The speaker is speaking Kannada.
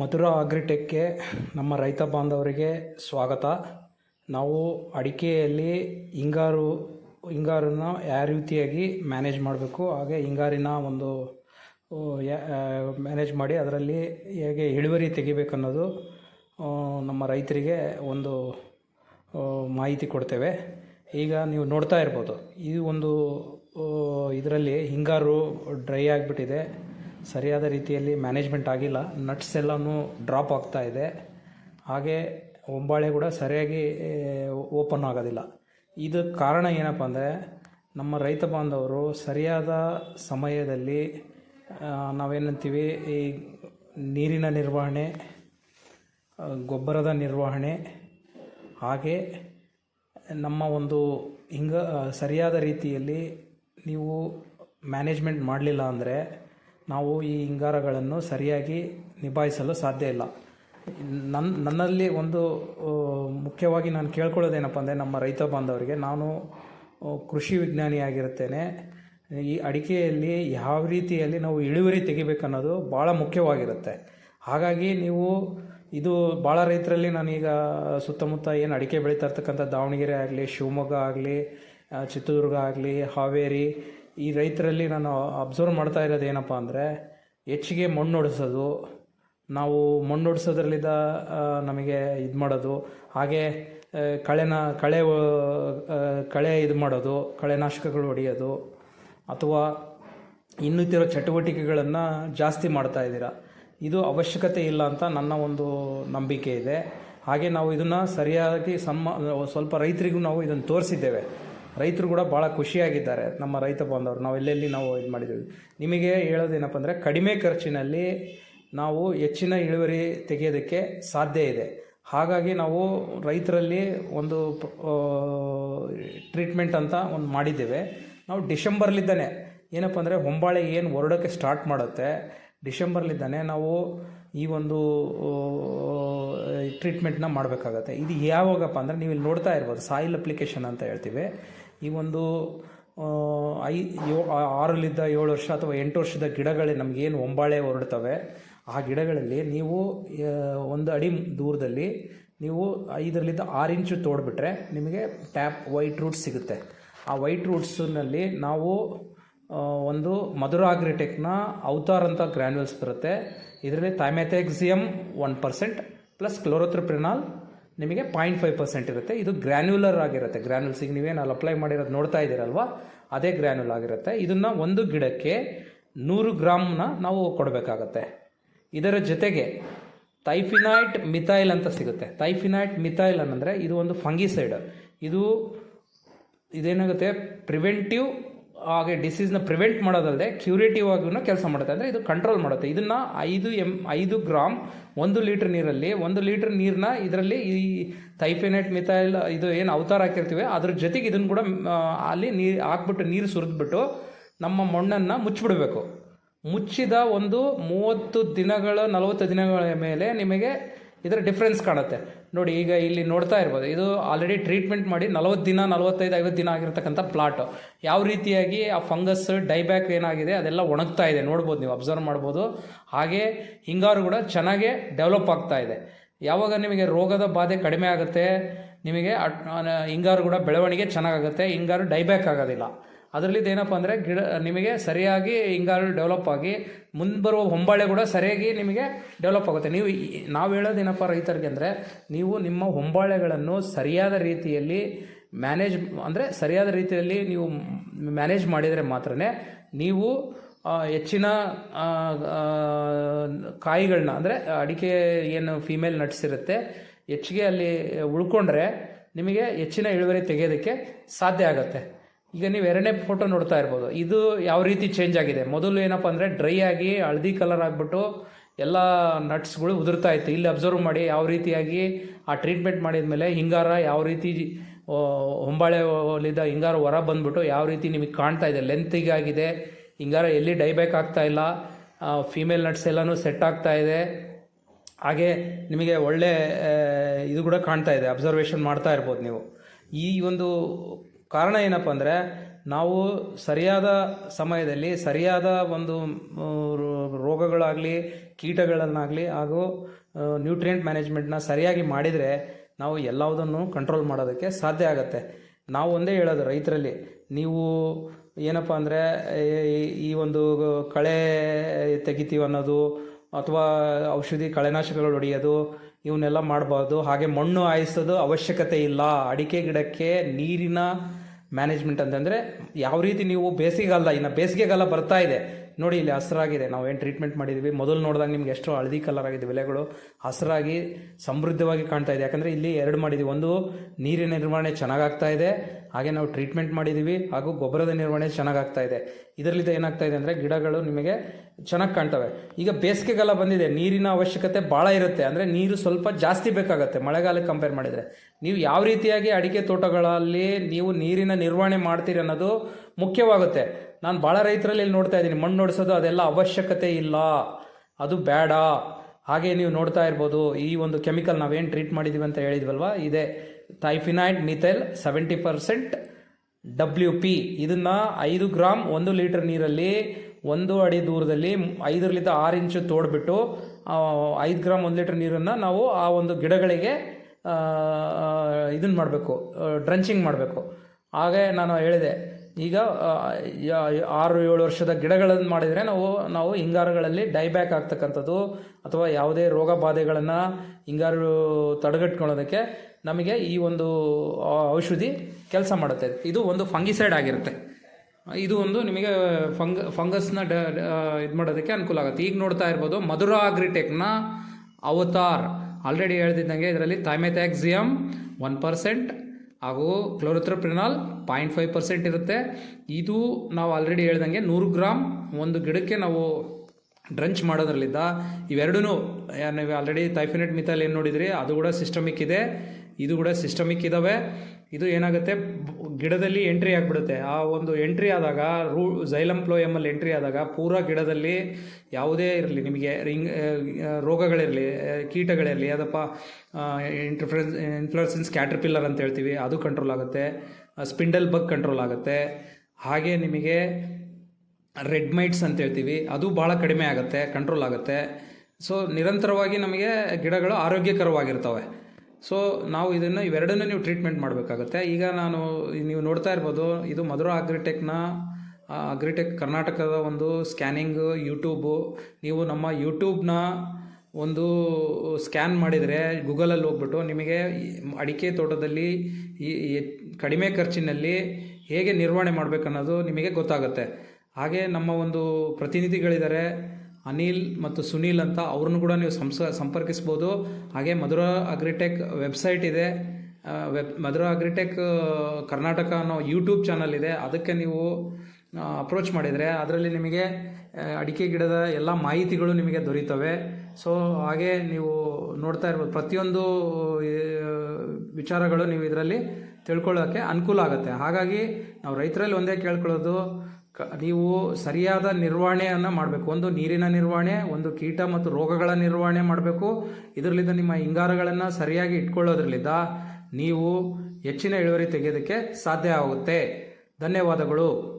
ಮಧುರ ಅಗ್ರಿಟೆಕ್ಗೆ ನಮ್ಮ ರೈತ ಬಾಂಧವರಿಗೆ ಸ್ವಾಗತ. ನಾವು ಅಡಿಕೆಯಲ್ಲಿ ಹಿಂಗಾರು, ಹಿಂಗಾರನ್ನ ಯಾವ ರೀತಿಯಾಗಿ ಮ್ಯಾನೇಜ್ ಮಾಡಬೇಕು, ಹಾಗೆ ಹಿಂಗಾರಿನ ಒಂದು ಮ್ಯಾನೇಜ್ ಮಾಡಿ ಅದರಲ್ಲಿ ಹೇಗೆ ಇಳುವರಿ ತೆಗಿಬೇಕನ್ನೋದು ನಮ್ಮ ರೈತರಿಗೆ ಒಂದು ಮಾಹಿತಿ ಕೊಡ್ತೇವೆ. ಈಗ ನೀವು ನೋಡ್ತಾ ಇರ್ಬೋದು, ಈ ಒಂದು ಇದರಲ್ಲಿ ಹಿಂಗಾರು ಡ್ರೈ ಆಗಿಬಿಟ್ಟಿದೆ. ಸರಿಯಾದ ರೀತಿಯಲ್ಲಿ ಮ್ಯಾನೇಜ್ಮೆಂಟ್ ಆಗಿಲ್ಲ. ನಟ್ಸ್ ಎಲ್ಲನೂ ಡ್ರಾಪ್ ಆಗ್ತಾ ಇದೆ. ಹಾಗೆ ಹೊಂಬಾಳೆ ಕೂಡ ಸರಿಯಾಗಿ ಓಪನ್ ಆಗೋದಿಲ್ಲ. ಇದಕ್ಕೆ ಕಾರಣ ಏನಪ್ಪ ಅಂದರೆ, ನಮ್ಮ ರೈತ ಬಾಂಧವರು ಸರಿಯಾದ ಸಮಯದಲ್ಲಿ ನಾವೇನಂತೀವಿ, ಈ ನೀರಿನ ನಿರ್ವಹಣೆ ಗೊಬ್ಬರದ ನಿರ್ವಹಣೆ, ಹಾಗೆ ನಮ್ಮ ಒಂದು ಹಿಂಗ ಸರಿಯಾದ ರೀತಿಯಲ್ಲಿ ನೀವು ಮ್ಯಾನೇಜ್ಮೆಂಟ್ ಮಾಡಲಿಲ್ಲ ಅಂದರೆ ನಾವು ಈ ಹಿಂಗಾರಗಳನ್ನು ಸರಿಯಾಗಿ ನಿಭಾಯಿಸಲು ಸಾಧ್ಯ ಇಲ್ಲ. ನನ್ನ ನನ್ನಲ್ಲಿ ಒಂದು ಮುಖ್ಯವಾಗಿ ನಾನು ಕೇಳ್ಕೊಳ್ಳೋದೇನಪ್ಪ ಅಂದರೆ ನಮ್ಮ ರೈತ ಬಾಂಧವರಿಗೆ ನಾನು ಕೃಷಿ ವಿಜ್ಞಾನಿಯಾಗಿರುತ್ತೇನೆ ಈ ಅಡಿಕೆಯಲ್ಲಿ ಯಾವ ರೀತಿಯಲ್ಲಿ ನಾವು ಇಳುವರಿ ತೆಗಿಬೇಕನ್ನೋದು ಭಾಳ ಮುಖ್ಯವಾಗಿರುತ್ತೆ. ಹಾಗಾಗಿ ನೀವು ಇದು ಭಾಳ ರೈತರಲ್ಲಿ ನಾನೀಗ ಸುತ್ತಮುತ್ತ ಏನು ಅಡಿಕೆ ಬೆಳೀತಾ ಇರ್ತಕ್ಕಂಥ ದಾವಣಗೆರೆ ಆಗಲಿ, ಶಿವಮೊಗ್ಗ ಆಗಲಿ ಚಿತ್ರದುರ್ಗ ಆಗಲಿ, ಹಾವೇರಿ ಈ ರೈತರಲ್ಲಿ ನಾನು ಅಬ್ಸರ್ವ್ ಮಾಡ್ತಾ ಇರೋದು ಏನಪ್ಪ ಅಂದರೆ ಹೆಚ್ಚಿಗೆ ಮಣ್ಣು ಹೊಡೆಸೋದು ನಾವು ಮಣ್ಣು ಹೊಡ್ಸೋದ್ರಲ್ಲಿದ್ದ ನಮಗೆ ಇದು ಮಾಡೋದು, ಹಾಗೆ ಕಳೆನ, ಕಳೆ ಕಳೆ ಇದು ಮಾಡೋದು, ಕಳೆನಾಶಕಗಳು ಹೊಡೆಯೋದು, ಅಥವಾ ಇನ್ನಿತಿರೋ ಚಟುವಟಿಕೆಗಳನ್ನು ಜಾಸ್ತಿ ಮಾಡ್ತಾ ಇದ್ದೀರಾ. ಇದು ಅವಶ್ಯಕತೆ ಇಲ್ಲ ಅಂತ ನನ್ನ ಒಂದು ನಂಬಿಕೆ ಇದೆ. ಹಾಗೆ ನಾವು ಇದನ್ನು ಸರಿಯಾಗಿ ಸಮ್ಮ, ಸ್ವಲ್ಪ ರೈತರಿಗೂ ನಾವು ಇದನ್ನು ತೋರಿಸಿದ್ದೇವೆ. ರೈತರು ಕೂಡ ಭಾಳ ಖುಷಿಯಾಗಿದ್ದಾರೆ ನಮ್ಮ ರೈತ ಬಾಂಧವರು. ನಾವು ಎಲ್ಲೆಲ್ಲಿ ನಾವು ಇದು ಮಾಡಿದ್ದೀವಿ. ನಿಮಗೆ ಹೇಳೋದೇನಪ್ಪ ಅಂದರೆ ಕಡಿಮೆ ಖರ್ಚಿನಲ್ಲಿ ನಾವು ಹೆಚ್ಚಿನ ಇಳುವರಿ ತೆಗೆಯೋದಕ್ಕೆ ಸಾಧ್ಯ ಇದೆ. ಹಾಗಾಗಿ ನಾವು ರೈತರಲ್ಲಿ ಒಂದು ಟ್ರೀಟ್ಮೆಂಟ್ ಅಂತ ಒಂದು ಮಾಡಿದ್ದೇವೆ. ನಾವು ಡಿಸೆಂಬರ್ಲಿದ್ದಾನೆ. ಏನಪ್ಪ ಅಂದರೆ ಹೊಂಬಾಳೆ ಏನು ಹೊರಡೋಕ್ಕೆ ಸ್ಟಾರ್ಟ್ ಮಾಡುತ್ತೆ, ಡಿಸೆಂಬರ್ಲಿದ್ದಾನೆ ನಾವು ಈ ಒಂದು ಟ್ರೀಟ್ಮೆಂಟ್ನ ಮಾಡಬೇಕಾಗತ್ತೆ. ಇದು ಯಾವಾಗಪ್ಪ ಅಂದರೆ ನೀವು ಇಲ್ಲಿ ನೋಡ್ತಾ ಇರ್ಬೋದು, ಸಾಯಿಲ್ ಅಪ್ಲಿಕೇಶನ್ ಅಂತ ಹೇಳ್ತೀವಿ. ಈ ಒಂದು ಐ, ಯೋ ಆರಲ್ಲಿದ್ದ ಏಳು ವರ್ಷ ಅಥವಾ ಎಂಟು ವರ್ಷದ ಗಿಡಗಳೇ ನಮಗೇನು ಒಂಬಾಳೆ ಹೊರಡ್ತವೆ. ಆ ಗಿಡಗಳಲ್ಲಿ ನೀವು ಒಂದು ಅಡಿ ದೂರದಲ್ಲಿ ನೀವು ಐದರಲ್ಲಿದ್ದ ಆರು ಇಂಚು ತೋಡ್ಬಿಟ್ರೆ ನಿಮಗೆ ಟ್ಯಾಪ್ ವೈಟ್ ರೂಟ್ಸ್ ಸಿಗುತ್ತೆ. ಆ ವೈಟ್ ರೂಟ್ಸ್ನಲ್ಲಿ ನಾವು ಒಂದು ಮಧುರ ಆಗ್ರಿಟೆಕ್ನ ಅವತಾರ್ ಅಂತ ಗ್ರ್ಯಾನ್ಯೂಲ್ಸ್ ಬರುತ್ತೆ. ಇದರಲ್ಲಿ ಥೈಮೆಥೆಕ್ಸಿಯಮ್ ಒನ್ ಪರ್ಸೆಂಟ್ ಪ್ಲಸ್ ಕ್ಲೋರೋತ್ರಿಪ್ರಿನಾಲ್ ನಿಮಗೆ ಪಾಯಿಂಟ್ ಫೈವ್ ಪರ್ಸೆಂಟ್ ಇರುತ್ತೆ. ಇದು ಗ್ರ್ಯಾನ್ಯುಲರ್ ಆಗಿರುತ್ತೆ. ಗ್ರ್ಯಾನ್ಯುಲ್ಸಿಗೆ ನೀವೇನು ಅಲ್ಲಿ ಅಪ್ಲೈ ಮಾಡಿರೋದು ನೋಡ್ತಾ ಇದ್ದೀರಲ್ವಾ? ಅದೇ ಗ್ರ್ಯಾನ್ಯುಲ್ ಆಗಿರುತ್ತೆ. ಇದನ್ನು ಒಂದು ಗಿಡಕ್ಕೆ ನೂರು ಗ್ರಾಮ್ನ ನಾವು ಕೊಡಬೇಕಾಗತ್ತೆ. ಇದರ ಜೊತೆಗೆ ತೈಫಿನೈಟ್ ಮಿಥೈಲ್ ಅಂತ ಸಿಗುತ್ತೆ. ತೈಫಿನೈಟ್ ಮಿಥೈಲ್ ಅನ್ನಂದರೆ ಇದು ಒಂದು ಫಂಗಿಸೈಡ್. ಇದು ಇದೇನಾಗುತ್ತೆ? ಪ್ರಿವೆಂಟಿವ್ ಹಾಗೆ ಡಿಸೀಸ್ನ ಪ್ರಿವೆಂಟ್ ಮಾಡೋದಲ್ಲದೆ ಕ್ಯೂರೇಟಿವ್ ಆಗಿಯೂ ಕೆಲಸ ಮಾಡುತ್ತೆ. ಅಂದರೆ ಇದು ಕಂಟ್ರೋಲ್ ಮಾಡುತ್ತೆ. ಇದನ್ನು ಐದು ಎಂ ಐದು ಗ್ರಾಮ್ ಒಂದು ಲೀಟ್ರ್ ನೀರಲ್ಲಿ, ಒಂದು ಲೀಟ್ರ್ ನೀರನ್ನ ಇದರಲ್ಲಿ ಈ ಥೈಫೆನೈಟ್ ಮಿಥೈಲ್, ಇದು ಏನು ಅವತಾರ ಹಾಕಿರ್ತೀವಿ, ಅದ್ರ ಜೊತೆಗೆ ಇದನ್ನು ಕೂಡ ಅಲ್ಲಿ ನೀರು ಹಾಕ್ಬಿಟ್ಟು ನೀರು ಸುರಿದ್ಬಿಟ್ಟು ನಮ್ಮ ಮಣ್ಣನ್ನು ಮುಚ್ಚಿಬಿಡಬೇಕು ಮುಚ್ಚಿದ ಒಂದು ಮೂವತ್ತು ದಿನಗಳ, ನಲವತ್ತು ದಿನಗಳ ಮೇಲೆ ನಿಮಗೆ ಇದರ ಡಿಫ್ರೆನ್ಸ್ ಕಾಣುತ್ತೆ. ನೋಡಿ, ಈಗ ಇಲ್ಲಿ ನೋಡ್ತಾ ಇರ್ಬೋದು, ಇದು ಆಲ್ರೆಡಿ ಟ್ರೀಟ್ಮೆಂಟ್ ಮಾಡಿ ನಲವತ್ತು ದಿನ, ನಲವತ್ತೈದು, ಐವತ್ತು ದಿನ ಆಗಿರ್ತಕ್ಕಂಥ ಪ್ಲಾಟು ಯಾವ ರೀತಿಯಾಗಿ ಆ ಫಂಗಸ್ ಡೈಬ್ಯಾಕ್ ಏನಾಗಿದೆ, ಅದೆಲ್ಲ ಒಣಗ್ತಾ ಇದೆ. ನೋಡ್ಬೋದು, ನೀವು ಅಬ್ಸರ್ವ್ ಮಾಡ್ಬೋದು. ಹಾಗೆ ಹಿಂಗಾರು ಕೂಡ ಚೆನ್ನಾಗೇ ಡೆವಲಪ್ ಆಗ್ತಾ ಇದೆ. ಯಾವಾಗ ನಿಮಗೆ ರೋಗದ ಬಾಧೆ ಕಡಿಮೆ ಆಗುತ್ತೆ, ನಿಮಗೆ ಹಿಂಗಾರು ಕೂಡ ಬೆಳವಣಿಗೆ ಚೆನ್ನಾಗಾಗುತ್ತೆ, ಹಿಂಗಾರು ಡೈಬ್ಯಾಕ್ ಆಗೋದಿಲ್ಲ. ಅದರಲ್ಲಿ ಏನಪ್ಪ ಅಂದರೆ ಗಿಡ, ನಿಮಗೆ ಸರಿಯಾಗಿ ಹಿಂಗಾರು ಡೆವಲಪ್ ಆಗಿ ಮುಂದೆ ಬರುವ ಹೊಂಬಾಳೆ ಕೂಡ ಸರಿಯಾಗಿ ನಿಮಗೆ ಡೆವಲಪ್ ಆಗುತ್ತೆ. ನೀವು ನಾವು ನಾವು ಹೇಳೋದೇನಪ್ಪ ರೈತರಿಗೆ ಅಂದರೆ ನೀವು ನಿಮ್ಮ ಹೊಂಬಾಳೆಗಳನ್ನು ಸರಿಯಾದ ರೀತಿಯಲ್ಲಿ ಮ್ಯಾನೇಜ್ ಅಂದರೆ ಸರಿಯಾದ ರೀತಿಯಲ್ಲಿ ನೀವು ಮ್ಯಾನೇಜ್ ಮಾಡಿದರೆ ಮಾತ್ರ ನೀವು ಹೆಚ್ಚಿನ ಕಾಯಿಗಳನ್ನ ಅಂದರೆ ಅಡಿಕೆ ಏನು ಫೀಮೇಲ್ ನಟ್ಸ್ ಇರುತ್ತೆ, ಹೆಚ್ಚಿಗೆ ಅಲ್ಲಿ ಉಳ್ಕೊಂಡ್ರೆ ನಿಮಗೆ ಹೆಚ್ಚಿನ ಇಳುವರಿ ತೆಗೆಯೋದಕ್ಕೆ ಸಾಧ್ಯ ಆಗುತ್ತೆ. ಈಗ ನೀವು ಎರಡನೇ ಫೋಟೋ ನೋಡ್ತಾ ಇರ್ಬೋದು. ಇದು ಯಾವ ರೀತಿ ಚೇಂಜ್ ಆಗಿದೆ? ಮೊದಲು ಏನಪ್ಪ ಅಂದರೆ ಡ್ರೈ ಆಗಿ ಹಳದಿ ಕಲರ್ ಆಗಿಬಿಟ್ಟು ಎಲ್ಲ ನಟ್ಸ್ಗಳು ಉದುರ್ತಾ ಇತ್ತು. ಇಲ್ಲಿ ಅಬ್ಸರ್ವ್ ಮಾಡಿ ಯಾವ ರೀತಿಯಾಗಿ ಆ ಟ್ರೀಟ್ಮೆಂಟ್ ಮಾಡಿದ ಮೇಲೆ ಹಿಂಗಾರ ಯಾವ ರೀತಿ ಹೊಂಬಾಳೆ ಹೊಲಿದ ಹಿಂಗಾರ ಹೊರ ಬಂದ್ಬಿಟ್ಟು ಯಾವ ರೀತಿ ನಿಮಗೆ ಕಾಣ್ತಾ ಇದೆ? ಲೆಂತಿಗಾಗಿದೆ ಹಿಂಗಾರ ಎಲ್ಲಿ ಡೈಬ್ಯಾಕ್ ಆಗ್ತಾ ಇಲ್ಲ. ಫೀಮೇಲ್ ನಟ್ಸ್ ಎಲ್ಲನೂ ಸೆಟ್ ಆಗ್ತಾ ಇದೆ. ಹಾಗೆ ನಿಮಗೆ ಒಳ್ಳೆ ಇದು ಕೂಡ ಕಾಣ್ತಾ ಇದೆ. ಅಬ್ಸರ್ವೇಷನ್ ಮಾಡ್ತಾ ಇರ್ಬೋದು ನೀವು. ಈ ಒಂದು ಕಾರಣ ಏನಪ್ಪ ಅಂದರೆ ನಾವು ಸರಿಯಾದ ಸಮಯದಲ್ಲಿ ಸರಿಯಾದ ಒಂದು ರೋಗಗಳಾಗಲಿ, ಕೀಟಗಳನ್ನಾಗಲಿ ಹಾಗೂ ನ್ಯೂಟ್ರಿಯೆಂಟ್ ಮ್ಯಾನೇಜ್ಮೆಂಟ್ನ ಸರಿಯಾಗಿ ಮಾಡಿದರೆ ನಾವು ಎಲ್ಲವುದನ್ನು ಕಂಟ್ರೋಲ್ ಮಾಡೋದಕ್ಕೆ ಸಾಧ್ಯ ಆಗುತ್ತೆ. ನಾವು ಒಂದೇ ಹೇಳೋದು ರೈತರಲ್ಲಿ, ನೀವು ಏನಪ್ಪ ಅಂದರೆ ಈ ಒಂದು ಕಳೆ ತೆಗಿತೀವಿ ಅನ್ನೋದು ಅಥವಾ ಔಷಧಿ ಕಳೆನಾಶಕಗಳು ಹೊಡೆಯೋದು, ಇವನ್ನೆಲ್ಲ ಮಾಡಬಾರ್ದು, ಹಾಗೆ ಮಣ್ಣು ಹಾಯಿಸೋದು ಅವಶ್ಯಕತೆ ಇಲ್ಲ. ಅಡಿಕೆ ಗಿಡಕ್ಕೆ ನೀರಿನ ಮ್ಯಾನೇಜ್ಮೆಂಟ್ ಅಂತಂದರೆ ಯಾವ ರೀತಿ ನೀವು ಬೇಸಿಗೆಗಾಲ ಇನ್ನು ಬೇಸಿಗೆಗಾಲ ಬರ್ತಾ ಇದೆ ನೋಡಿ, ಇಲ್ಲಿ ಹಸಿರಾಗಿದೆ. ನಾವು ಏನು ಟ್ರೀಟ್ಮೆಂಟ್ ಮಾಡಿದ್ದೀವಿ ಮೊದಲು ನೋಡಿದಾಗ ನಿಮ್ಗೆ ಎಷ್ಟು ಹಳದಿ ಕಲರ್ ಆಗಿದೆ ಬೆಳೆಗಳು ಹಸಿರಾಗಿ ಸಮೃದ್ಧವಾಗಿ ಕಾಣ್ತಾ ಇದೆ. ಯಾಕಂದರೆ ಇಲ್ಲಿ ಎರಡು ಮಾಡಿದ್ದೀವಿ ಒಂದು, ನೀರಿನ ನಿರ್ವಹಣೆ ಚೆನ್ನಾಗಾಗ್ತಾ ಇದೆ. ಹಾಗೆ ನಾವು ಟ್ರೀಟ್ಮೆಂಟ್ ಮಾಡಿದ್ದೀವಿ ಹಾಗೂ ಗೊಬ್ಬರದ ನಿರ್ವಹಣೆ ಚೆನ್ನಾಗಾಗ್ತಾ ಇದೆ. ಇದರಲ್ಲಿದ್ದ ಏನಾಗ್ತಾ ಇದೆ ಅಂದರೆ ಗಿಡಗಳು ನಿಮಗೆ ಚೆನ್ನಾಗಿ ಕಾಣ್ತವೆ. ಈಗ ಬೇಸಿಗೆಗಾಲ ಬಂದಿದೆ. ನೀರಿನ ಅವಶ್ಯಕತೆ ಭಾಳ ಇರುತ್ತೆ. ಅಂದರೆ ನೀರು ಸ್ವಲ್ಪ ಜಾಸ್ತಿ ಬೇಕಾಗುತ್ತೆ. ಮಳೆಗಾಲಕ್ಕೆ ಕಂಪೇರ್ ಮಾಡಿದರೆ. ನೀವು ಯಾವ ರೀತಿಯಾಗಿ ಅಡಿಕೆ ತೋಟಗಳಲ್ಲಿ ನೀವು ನೀರಿನ ನಿರ್ವಹಣೆ ಮಾಡ್ತೀರಿ ಅನ್ನೋದು ಮುಖ್ಯವಾಗುತ್ತೆ. ನಾನು ಭಾಳ ರೈತರಲ್ಲಿ ಇಲ್ಲಿ ನೋಡ್ತಾ ಇದ್ದೀನಿ. ಮಣ್ಣು ನೋಡಿಸೋದು ಅದೆಲ್ಲ ಅವಶ್ಯಕತೆ ಇಲ್ಲ. ಅದು ಬೇಡ. ಹಾಗೆ ನೀವು ನೋಡ್ತಾ ಇರ್ಬೋದು. ಈ ಒಂದು ಕೆಮಿಕಲ್ ನಾವೇನು ಟ್ರೀಟ್ ಮಾಡಿದ್ದೀವಿ ಅಂತ ಹೇಳಿದ್ವಲ್ವ? ಇದೆ. Thiophanate methyl seventy percent W P ಇದನ್ನು ಐದು ಗ್ರಾಮ್ ಒಂದು ಲೀಟರ್ ನೀರಲ್ಲಿ ಒಂದು ಅಡಿ ದೂರದಲ್ಲಿ ಐದರಲ್ಲಿದ್ದ ಆರು ಇಂಚು ತೋಡ್ಬಿಟ್ಟು ಐದು ಗ್ರಾಮ್ ಒಂದು ಲೀಟರ್ ನೀರನ್ನು ನಾವು ಆ ಒಂದು ಗಿಡಗಳಿಗೆ ಇದನ್ನು ಮಾಡಬೇಕು. ಡ್ರಂಚಿಂಗ್ ಮಾಡಬೇಕು. ಹಾಗೆ ನಾನು ಹೇಳಿದೆ. ಈಗ ಆರು, ಏಳು ವರ್ಷದ ಗಿಡಗಳನ್ನು ಮಾಡಿದರೆ ನಾವು ನಾವು ಹಿಂಗಾರುಗಳಲ್ಲಿ ಡೈಬ್ಯಾಕ್ ಆಗ್ತಕ್ಕಂಥದ್ದು ಅಥವಾ ಯಾವುದೇ ರೋಗ ಬಾಧೆಗಳನ್ನು ಹಿಂಗಾರು ತಡೆಗಟ್ಕೊಳ್ಳೋದಕ್ಕೆ ನಮಗೆ ಈ ಒಂದು ಔಷಧಿ ಕೆಲಸ ಮಾಡುತ್ತೆ. ಇದು ಒಂದು ಫಂಗಿಸೈಡ್ ಆಗಿರುತ್ತೆ. ಇದು ಒಂದು ನಿಮಗೆ ಫಂಗ, ಫಂಗಸ್ನ ಡ ಇದು ಮಾಡೋದಕ್ಕೆ ಅನುಕೂಲ ಆಗುತ್ತೆ. ಈಗ ನೋಡ್ತಾ ಇರ್ಬೋದು, ಮಧುರಾ ಅಗ್ರಿಟೆಕ್ನ ಅವತಾರ್. ಆಲ್ರೆಡಿ ಹೇಳ್ತಿದ್ದಂಗೆ ಇದರಲ್ಲಿ ಥೈಮೆಥ್ಯಾಕ್ಸಿಯಮ್ ಒನ್ ಪರ್ಸೆಂಟ್ ಹಾಗೂ ಕ್ಲೋರಿಥ್ರಪ್ರಿನಾಲ್ ಪಾಯಿಂಟ್ ಫೈವ್ ಪರ್ಸೆಂಟ್ ಇರುತ್ತೆ. ಇದು ನಾವು ಆಲ್ರೆಡಿ ಹೇಳ್ದಂಗೆ ನೂರು ಗ್ರಾಮ್ ಒಂದು ಗಿಡಕ್ಕೆ ನಾವು ಡ್ರಂಚ್ ಮಾಡೋದ್ರಲ್ಲಿದ್ದ ಇವೆರಡೂ ನೀವು ಆಲ್ರೆಡಿ ಥೈಫಿನೆಟ್ ಮಿಥಾಲ್ ಏನು ನೋಡಿದ್ರಿ? ಅದು ಕೂಡ ಸಿಸ್ಟಮಿಕ್ ಇದೆ. ಇದು ಕೂಡ ಸಿಸ್ಟಮಿಕ್ ಇದ್ದಾವೆ ಇದು ಏನಾಗುತ್ತೆ? ಗಿಡದಲ್ಲಿ ಎಂಟ್ರಿ ಆಗಿಬಿಡುತ್ತೆ. ಆ ಒಂದು ಎಂಟ್ರಿ ಆದಾಗ, ರೂ ಝೈಲಮ್ ಪ್ಲೋಯಮಲ್ಲಿ ಎಂಟ್ರಿ ಆದಾಗ ಪೂರಾ ಗಿಡದಲ್ಲಿ ಯಾವುದೇ ಇರಲಿ, ನಿಮಗೆ ರಿಂಗ್ ರೋಗಗಳಿರಲಿ ಕೀಟಗಳಿರಲಿ, ಅದಪ್ಪ ಇಂಟರ್ಫ್ರೆನ್ಸ್ ಇನ್ಫ್ಲುಯೆನ್ಸ್ ಕ್ಯಾಟ್ರಿಪಿಲ್ಲರ್ ಅಂತ ಹೇಳ್ತೀವಿ, ಅದು ಕಂಟ್ರೋಲ್ ಆಗುತ್ತೆ. ಸ್ಪಿಂಡಲ್ ಬಗ್ ಕಂಟ್ರೋಲ್ ಆಗುತ್ತೆ. ಹಾಗೆ ನಿಮಗೆ ರೆಡ್ ಮೈಟ್ಸ್ ಅಂತ ಹೇಳ್ತೀವಿ, ಅದು ಭಾಳ ಕಡಿಮೆ ಆಗುತ್ತೆ ಕಂಟ್ರೋಲ್ ಆಗುತ್ತೆ. ಸೊ ನಿರಂತರವಾಗಿ ನಮಗೆ ಗಿಡಗಳು ಆರೋಗ್ಯಕರವಾಗಿರ್ತವೆ. ಸೊ ನಾವು ಇದನ್ನು ಇವೆರಡನ್ನೂ ನೀವು ಟ್ರೀಟ್ಮೆಂಟ್ ಮಾಡಬೇಕಾಗುತ್ತೆ. ಈಗ ನಾನು ನೀವು ನೋಡ್ತಾ ಇರ್ಬೋದು, ಇದು ಮಧುರ ಅಗ್ರಿಟೆಕ್ನ ಅಗ್ರಿಟೆಕ್ ಕರ್ನಾಟಕದ ಒಂದು ಸ್ಕ್ಯಾನಿಂಗ್ ಯೂಟ್ಯೂಬು. ನೀವು ನಮ್ಮ ಯೂಟ್ಯೂಬ್ನ ಒಂದು ಸ್ಕ್ಯಾನ್ ಮಾಡಿದರೆ ಗೂಗಲಲ್ಲಿ ಹೋಗ್ಬಿಟ್ಟು ನಿಮಗೆ ಅಡಿಕೆ ತೋಟದಲ್ಲಿ ಈ ಕಡಿಮೆ ಖರ್ಚಿನಲ್ಲಿ ಹೇಗೆ ನಿರ್ವಹಣೆ ಮಾಡಬೇಕನ್ನೋದು ನಿಮಗೆ ಗೊತ್ತಾಗುತ್ತೆ. ಹಾಗೆ ನಮ್ಮ ಒಂದು ಪ್ರತಿನಿಧಿಗಳಿದ್ದಾರೆ ಅನಿಲ್ ಮತ್ತು ಸುನೀಲ್ ಅಂತ ಅವ್ರನ್ನು ಕೂಡ ನೀವು ಸಂಸ, ಸಂಪರ್ಕಿಸ್ಬೋದು. ಹಾಗೆ ಮಧುರಾ ಅಗ್ರಿಟೆಕ್ ವೆಬ್ಸೈಟ್ ಇದೆ. ವೆಬ್, ಮಧುರಾ ಅಗ್ರಿಟೆಕ್ ಕರ್ನಾಟಕ ಅನ್ನೋ ಯೂಟ್ಯೂಬ್ ಚಾನಲ್ ಇದೆ. ಅದಕ್ಕೆ ನೀವು ಅಪ್ರೋಚ್ ಮಾಡಿದರೆ ಅದರಲ್ಲಿ ನಿಮಗೆ ಅಡಿಕೆ ಗಿಡದ ಎಲ್ಲ ಮಾಹಿತಿಗಳು ನಿಮಗೆ ದೊರೀತವೆ. ಸೊ, ಹಾಗೆ ನೀವು ನೋಡ್ತಾ ಇರ್ಬೋದು. ಪ್ರತಿಯೊಂದು ವಿಚಾರಗಳು ನೀವು ಇದರಲ್ಲಿ ತಿಳ್ಕೊಳ್ಳೋಕ್ಕೆ ಅನುಕೂಲ ಆಗುತ್ತೆ. ಹಾಗಾಗಿ ನಾವು ರೈತರಲ್ಲಿ ಒಂದೇ ಕೇಳ್ಕೊಳ್ಳೋದು ನೀವು ಸರಿಯಾದ ನಿರ್ವಹಣೆಯನ್ನು ಮಾಡಬೇಕು. ಒಂದು ನೀರಿನ ನಿರ್ವಹಣೆ, ಒಂದು ಕೀಟ ಮತ್ತು ರೋಗಗಳ ನಿರ್ವಹಣೆ ಮಾಡಬೇಕು. ಇದರಲ್ಲಿದ್ದ ನಿಮ್ಮ ಇಂಗಾರಗಳನ್ನು ಸರಿಯಾಗಿ ಇಟ್ಕೊಳ್ಳೋದ್ರಲ್ಲಿದ್ದ ನೀವು ಹೆಚ್ಚಿನ ಇಳುವರಿ ತೆಗೆಯೋದಕ್ಕೆ ಸಾಧ್ಯ ಆಗುತ್ತೆ. ಧನ್ಯವಾದಗಳು.